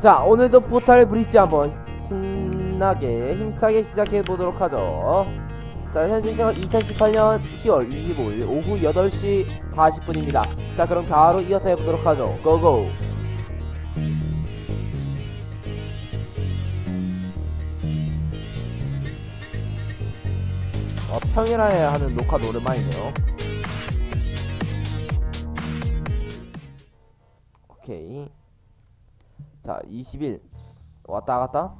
자 오늘도 포탈 브릿지 한번 신나게 힘차게 시작해 보도록 하죠. 자 현재 시간 2018년 10월 25일 오후 8시 40분입니다. 자 그럼 바로 이어서 해보도록 하죠. 고고! 어, 평일에 하는 녹화 오랜만이네요 오케이. 자 20일. 왔다 갔다?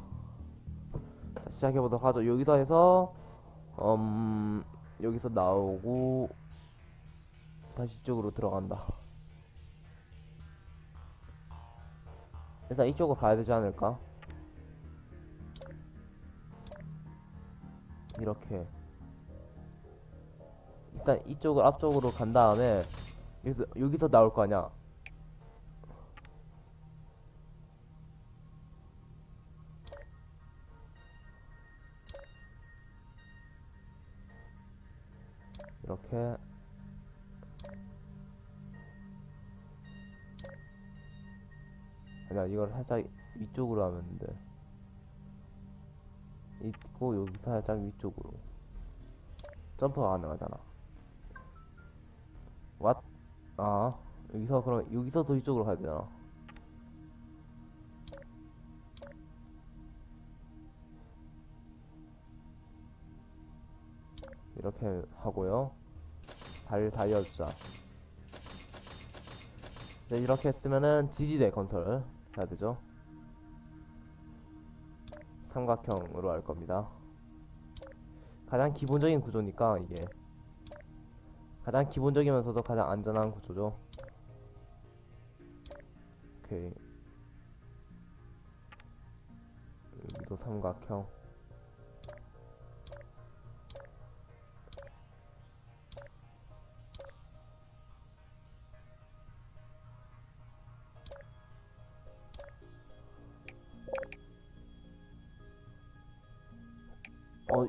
자 시작해 보도록 하죠. 여기서 해서 음 여기서 나오고 다시 이쪽으로 들어간다. 일단 이쪽으로 가야 되지 않을까? 이렇게. 일단 이쪽을 앞쪽으로 간 다음에 여기서 여기서 나올 거 아니야 이렇게. 아니야 이걸 살짝 위쪽으로 하면 돼. 있고 여기 살짝 위쪽으로. 점프가 가능하잖아. 왓? 아 여기서 그럼 여기서도 이쪽으로 가야 되잖아. 이렇게 하고요 발 달려주자. 이제 이렇게 했으면은 지지대 건설 해야 되죠. 삼각형으로 할 겁니다. 가장 기본적인 구조니까 이게. 가장 기본적이면서도 가장 안전한 구조죠. 오케이. 여기도 삼각형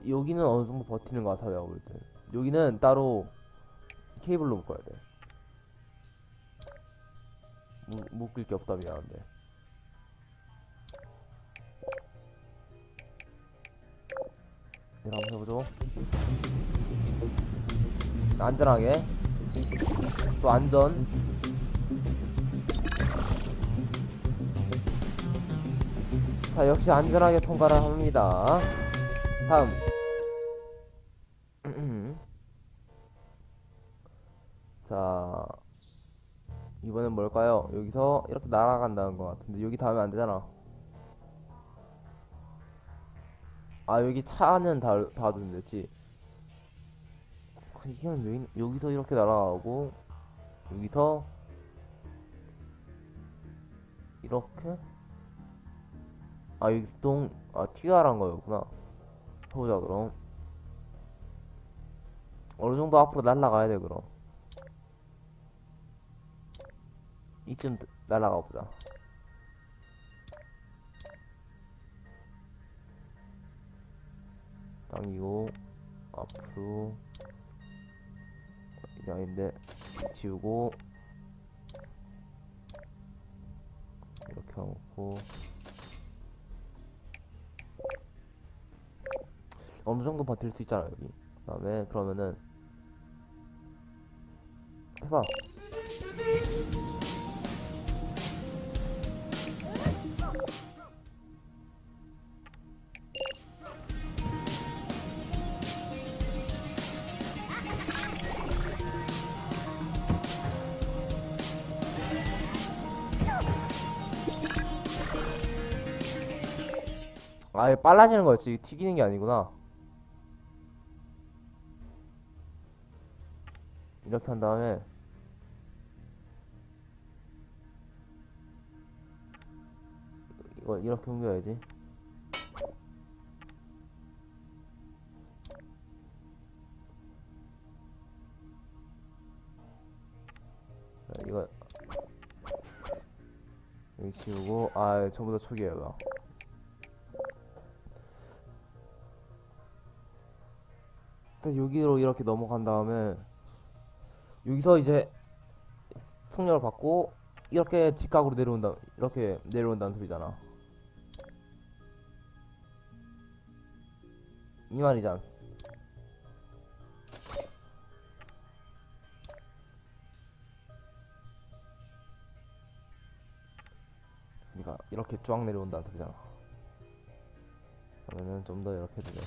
여기는 어느 정도 버티는 것 같아 내가 볼 때. 여기는 따로 케이블로 묶어야 돼. 무, 묶을 게 없다 미안한데. 이거 한번 해보죠. 안전하게. 또 안전. 자 역시 안전하게 통과를 합니다. 다음 이번엔 뭘까요? 여기서 이렇게 날아간다는 것 같은데 여기 닿으면 안 되잖아. 아 여기 차는 닿, 닿아도 됐지. 이게 여기, 여기서 이렇게 날아가고 여기서 이렇게? 아 여기 동, 아 튀가란 거였구나. 해보자 그럼. 어느 정도 앞으로 날아가야 돼 그럼 이쯤 날아가 보자. 당기고 앞으로. 이게 아닌데 지우고. 이렇게 하고. 어느 정도 버틸 수 있잖아 여기. 그 다음에 그러면은 해봐 아예 빨라지는 거였지 튀기는 게 아니구나. 이렇게 한 다음에 이렇게 옮겨야지. 자, 이거. 여기 지우고 아 전부 다 초기예요 이거. 일단 여기로 이렇게 넘어간 다음에 여기서 이제 성령을 받고 이렇게 직각으로 내려온다 이렇게 내려온다는 소리잖아 이 말이잖아 그러니까 이렇게 쫙 내려온다는 소리잖아 그러면은 좀 더 이렇게 되죠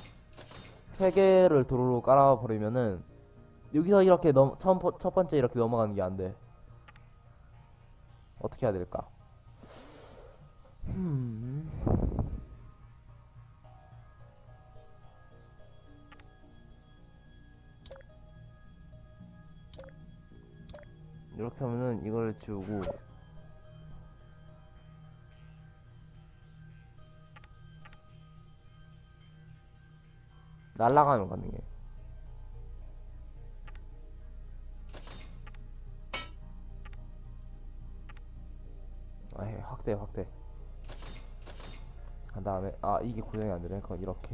세 개를 도로로 깔아버리면은 여기서 이렇게 넘, 첫, 번- 첫 번째 이렇게 넘어가는 게 안 돼. 어떻게 해야 될까? 음. 이렇게 하면은 이걸 지우고. 날라가면 가능해. 아예 확대 확대. 그 다음에 아 이게 고정이 안 되네. 그럼 이렇게.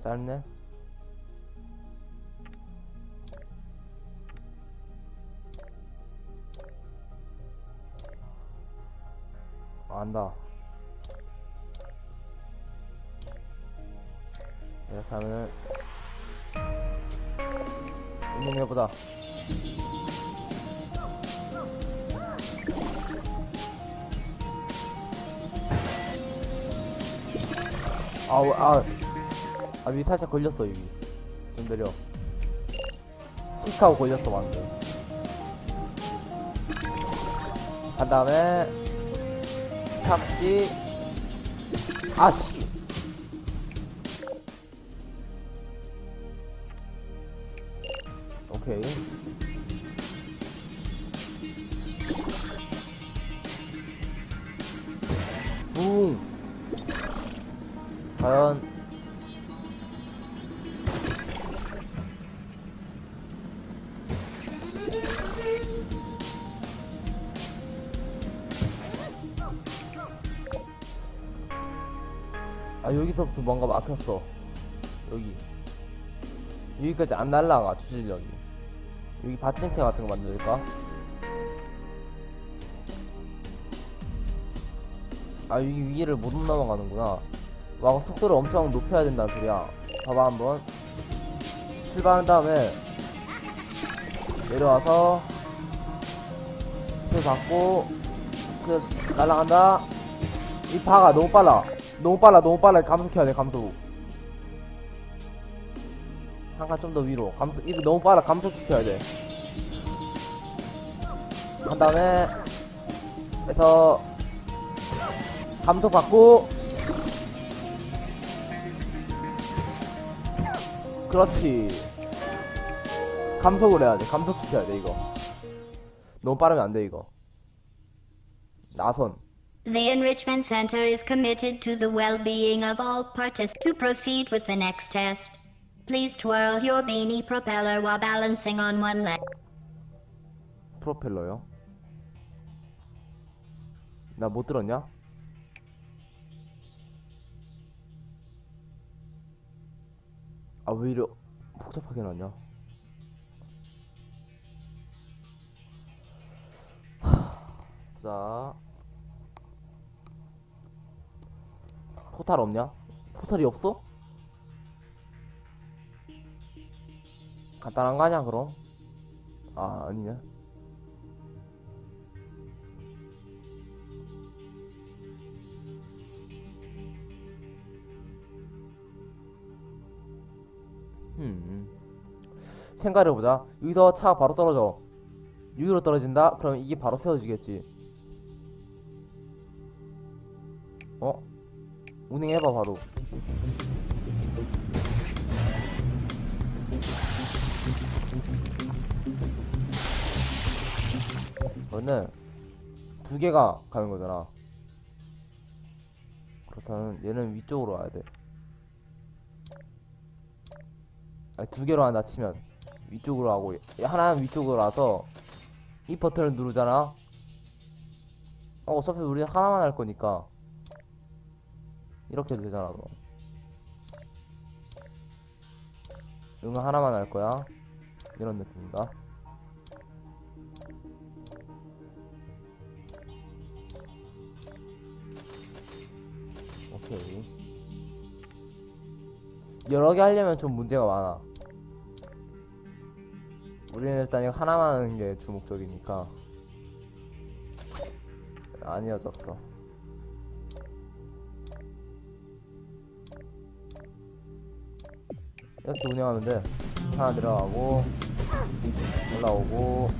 짧네 안다. 이렇게 하면은 운영해보자. 아우 아, 아위 살짝 걸렸어 여기 좀 내려. 틱하고 걸렸어 방금. 한 다음에 탑지 아씨 아 여기서부터 뭔가 막혔어. 여기. 여기까지 안 날라가 추진력이. 여기 받침대 같은 거 만들까? 아 여기 위를 못 넘어가는구나. 와 속도를 엄청 높여야 된다는 소리야. 봐봐 한번. 출발한 다음에 내려와서 그 받고 그 날아간다. 이 파가 너무 빨라 너무 빨라 너무 빨라. 감속해야 돼 감속 한칸 좀 더 위로. 감속 이거 너무 빨라. 감속시켜야 돼한 다음에 해서 감속 받고 그렇지. 감속을 해야 돼. 감속시켜야 돼 이거. 너무 빠르면 안 돼 이거. 나선 The Enrichment Center is committed to the well being of all participants. To proceed with the next test, please twirl your beanie propeller while balancing on one leg. 프로펠러요? 나 못 들었냐? 아 왜 이래 복잡하게 놨냐? 하, 자 포탈 없냐? 포탈이 없어? 간단한 거 아니야 그럼? 아 아니네 음. 생각해보자. 여기서 차가 바로 떨어져. 6위로 떨어진다? 그럼 이게 바로 세워지겠지. 어? 운행해봐, 바로. 그러면 두 개가 가는 거잖아. 그렇다면 얘는 위쪽으로 와야 돼. 아니 두 개로 한다 치면 위쪽으로 하고 하나는 위쪽으로 와서 이 버튼을 누르잖아 어 어차피 우리 하나만 할 거니까 이렇게 되잖아 그럼 응은 하나만 할 거야. 이런 느낌인가? 오케이. 여러 개 하려면 좀 문제가 많아. 우리는 일단 이거 하나만 하는 게 주목적이니까. 안 이어졌어 이렇게 운영하면 돼 하나 들어가고 올라오고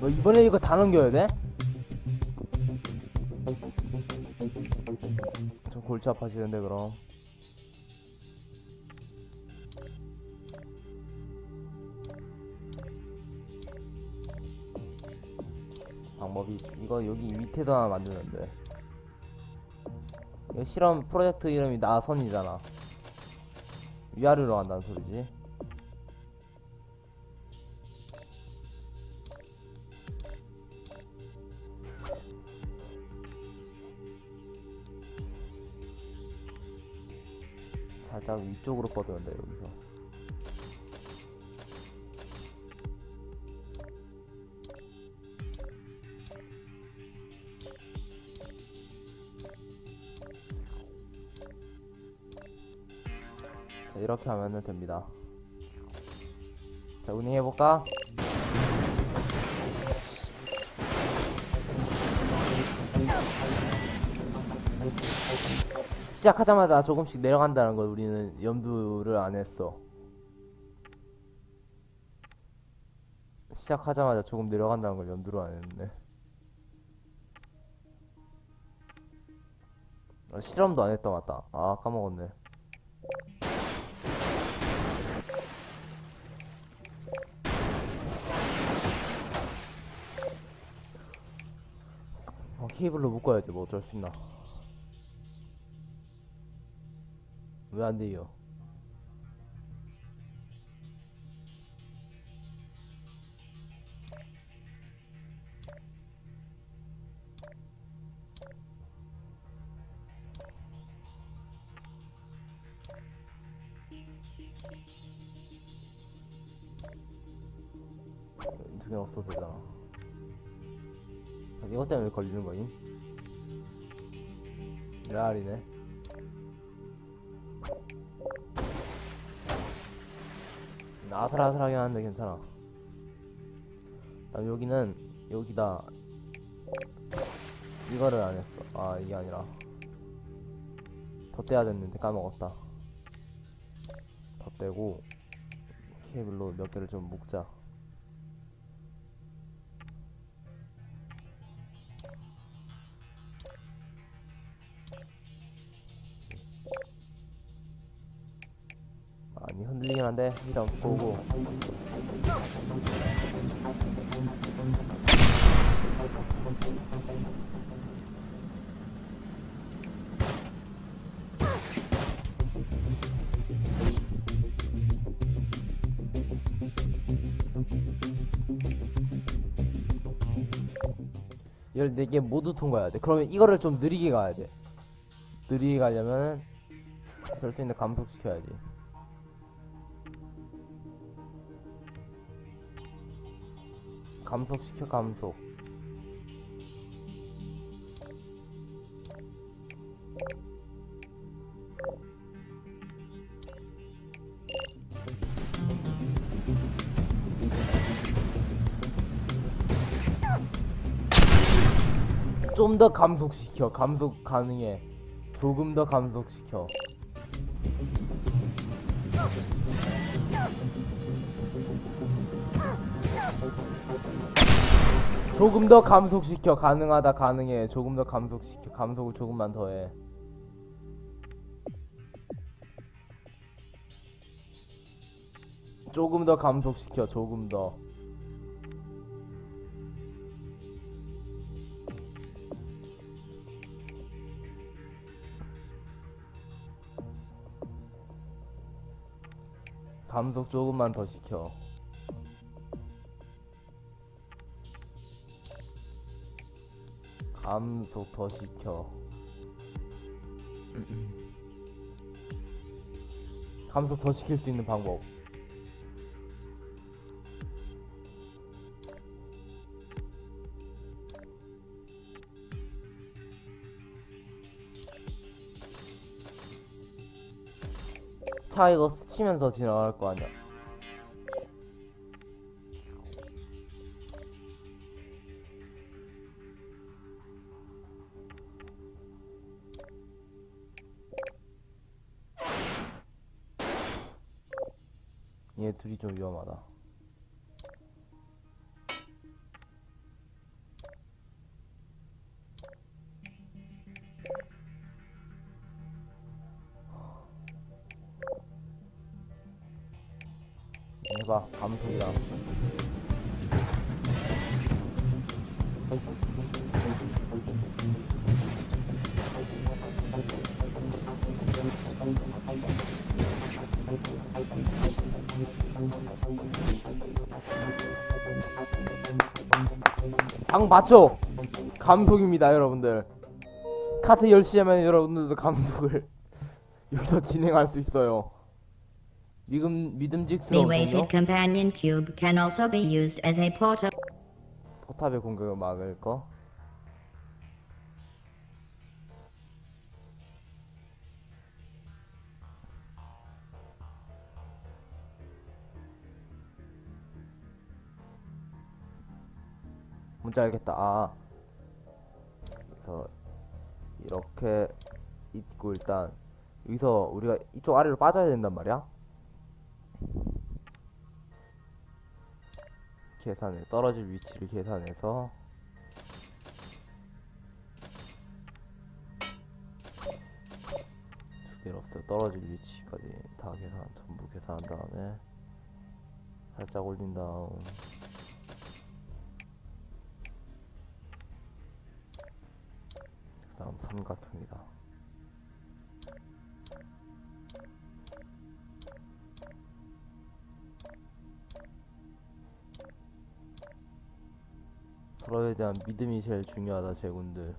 너 이번에 이거 다 넘겨야 돼? 좀 골치 아파지는데 그럼 방법이 이거 여기 하나 만드는데. 이거 실험 프로젝트 이름이 나선이잖아. 위아래로 간다는 소리지. 살짝 위쪽으로 뻗으는데 여기서 자 이렇게 하면은 됩니다. 자 운행해볼까? 시작하자마자 조금씩 내려간다는 걸 우리는 염두를 안 했어. 시작하자마자 조금 내려간다는 걸 염두를 안 했네. 아, 실험도 안 했다 맞다. 아 까먹었네 어, 케이블로 묶어야지 뭐 어쩔 수 있나 왜 안 돼요? 아슬아슬하긴 한데 괜찮아. 다음 여기는 여기다 이거를 안 했어. 아 이게 아니라 덧대야 됐는데 까먹었다. 덧대고 케이블로 몇 개를 좀 묶자. 이 흔들리긴 한데 시험 보고. 이걸 4개 모두 통과해야 돼. 그러면 이거를 좀 느리게 가야 돼. 느리게 가려면은 별 수 있는 감속시켜야지 감속시켜 감속. 좀 더 감속시켜. 감속 가능해. 조금 더 감속시켜 조금 더 감속시켜 가능하다 가능해. 조금 더 감속시켜 감속을 조금만 더해. 조금 더 감속시켜 조금 더. 감속 조금만 더 시켜 감속 더 시켜. 감속 더 시킬 수 있는 방법. 차 이거 스치면서 지나갈 거 아니야 얘 둘이 좀 위험하다. 방 맞죠? 감속입니다 여러분들 카트 열심히 하면 여러분들도 감속을 여기서 진행할 수 있어요 믿음, The 믿음직스러운 weighted 동료? companion cube can also be used as a portal. 포탑의 공격을 막을 거 뭔지 알겠다. 아. 그래서 이렇게 있고 일단 여기서 우리가 이쪽 아래로 빠져야 된단 말이야. 계산해 떨어질 위치를 계산해서 두 개로 없어 떨어질 위치까지 다 계산 전부 계산한 다음에 살짝 올린 다음 그 다음 삼각형이다 서로에 대한 믿음이 제일 중요하다 제군들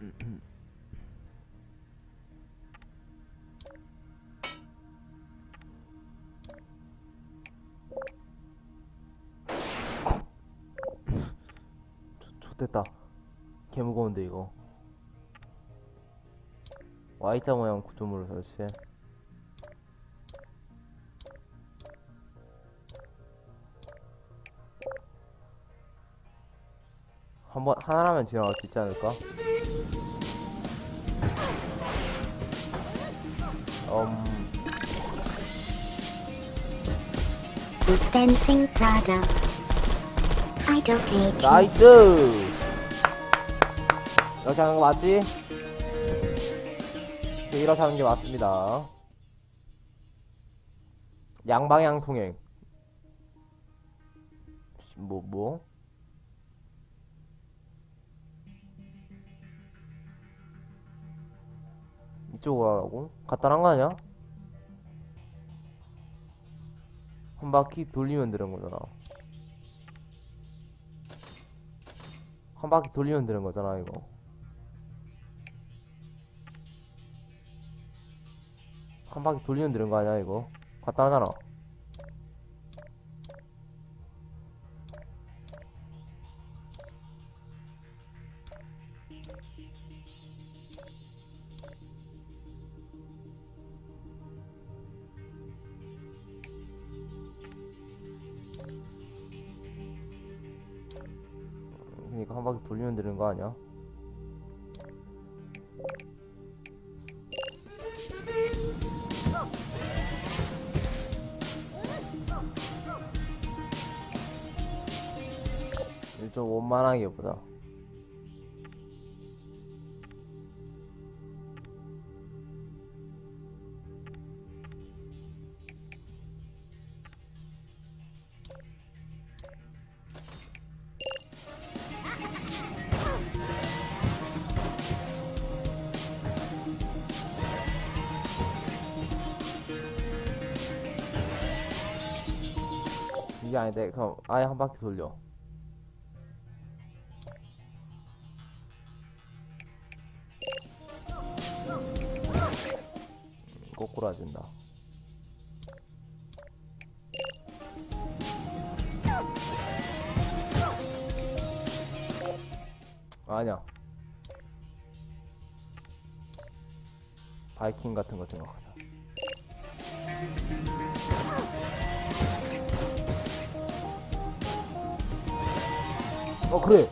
Y자 모양 구조물을 설치해 한번 하나라면 지나갈 수 있지 않을까? 음, Dispensing product. I don't hate you. 나이스! 이렇게 하는 거 맞지? 하는 게 맞습니다. 양방향 통행. 뭐, 뭐? 이쪽으로 하라고? 간단한 거 아니야? 한 바퀴 돌리면 되는 거잖아. 한 바퀴 돌리면 되는 거잖아 이거 한 바퀴 돌리면 되는 거 아니야 이거? 간단하잖아 아닌데 그럼 아예 한 바퀴 돌려. 음, 꼬꾸라진다. 아니야. 바이킹 같은 거 생각하자. 어 그래.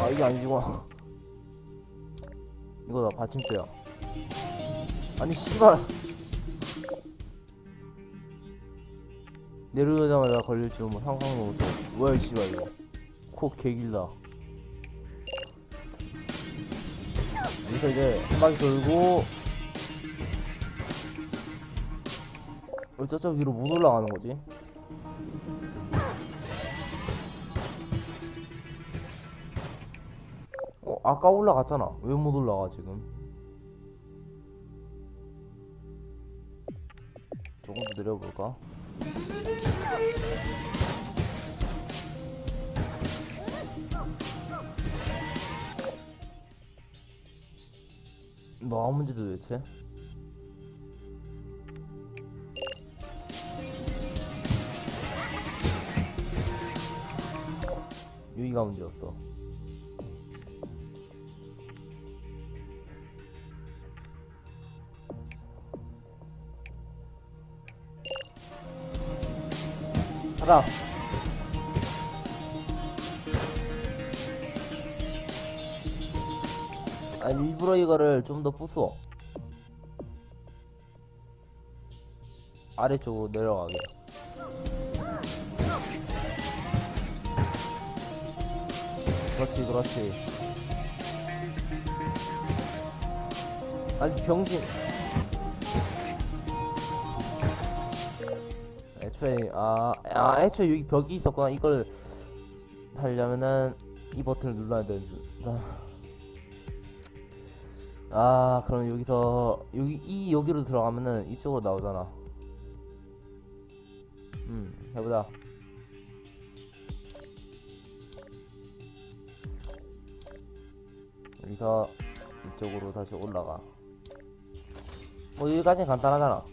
아 이게 아니구나. 이거다 받침대야. 아니 씨발. 내려오자마자 걸릴 줄뭐 상상도 못해. 뭐야 이 씨발 이거. 코 개길다. 여기서 이제 한 바퀴 돌고 왜 저쪽 위로 못 올라가는 거지? 어 아까 올라갔잖아 왜 못 올라가 지금 조금 더 내려볼까? 뭐가 문제 도대체? 여기가 문제였어. 가자. 일부러 이거를 좀 더 부수어. 아래쪽으로 내려가게. 그렇지, 그렇지. 아니 병신. 애초에 아, 아 애초에 여기 벽이 있었구나. 이걸 하려면은 이 버튼을 눌러야 되는 줄. 아. 아 그럼 여기서 여기 이 여기로 들어가면은 이쪽으로 나오잖아. 음 해보자. 여기서 이쪽으로 다시 올라가. 뭐 여기까지는 간단하잖아.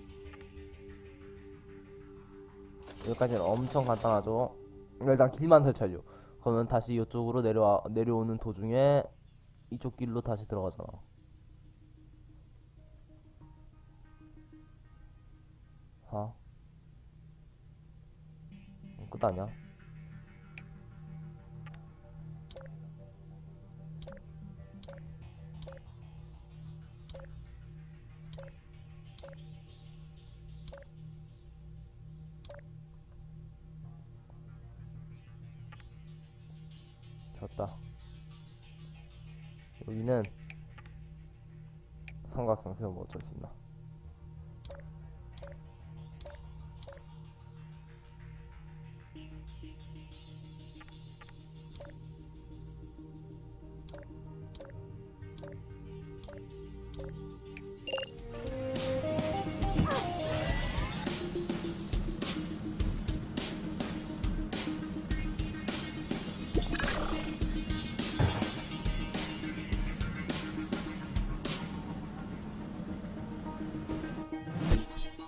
여기까지는 엄청 간단하죠? 일단 길만 설치하려 그러면 다시 이쪽으로 내려와 내려오는 도중에 이쪽 길로 다시 들어가잖아 아. 아니야? 됐다. 여기는 삼각형 세우면 어쩔 수 있나?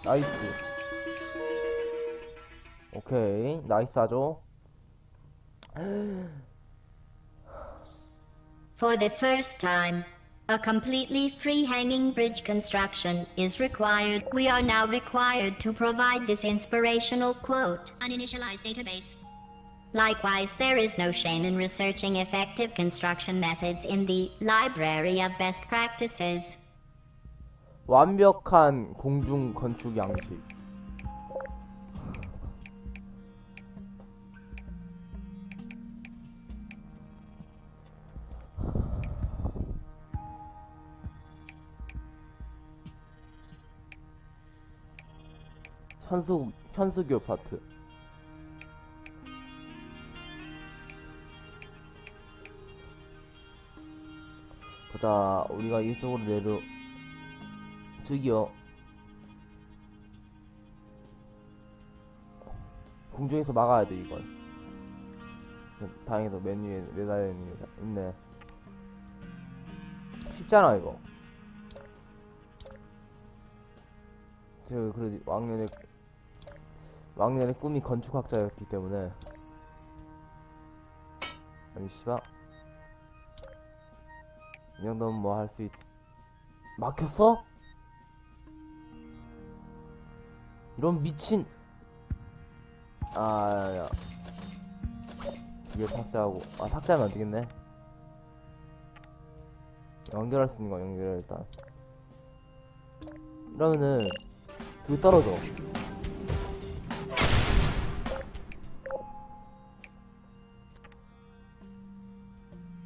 나이스 오케이 나이스 하죠 For the first time, a completely free hanging bridge construction is required. We are now required to provide this inspirational quote. Uninitialized database. Likewise, there is no shame in researching effective construction methods in the Library of Best Practices. 완벽한 공중 건축 양식. 현수 현수교 파트. 보자 우리가 이쪽으로 내려 저기요. 공중에서 막아야 돼 이건 다행히도 맨 위에 매달려 있네. 쉽잖아 이거. 제가 그래도 왕년에 왕년의 꿈이 건축학자였기 때문에. 아니 씨발. 이 정도면 뭐 할 수 있... 막혔어? 이런 미친 아, 야. 이게 삭제하고 아 삭제하면 안 되겠네. 연결할 수 있는 거 연결해 일단. 이러면은 둘 떨어져.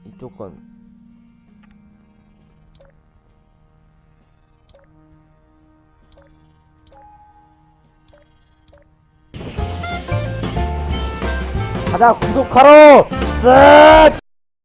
이쪽 건 가자. 구독하러 짠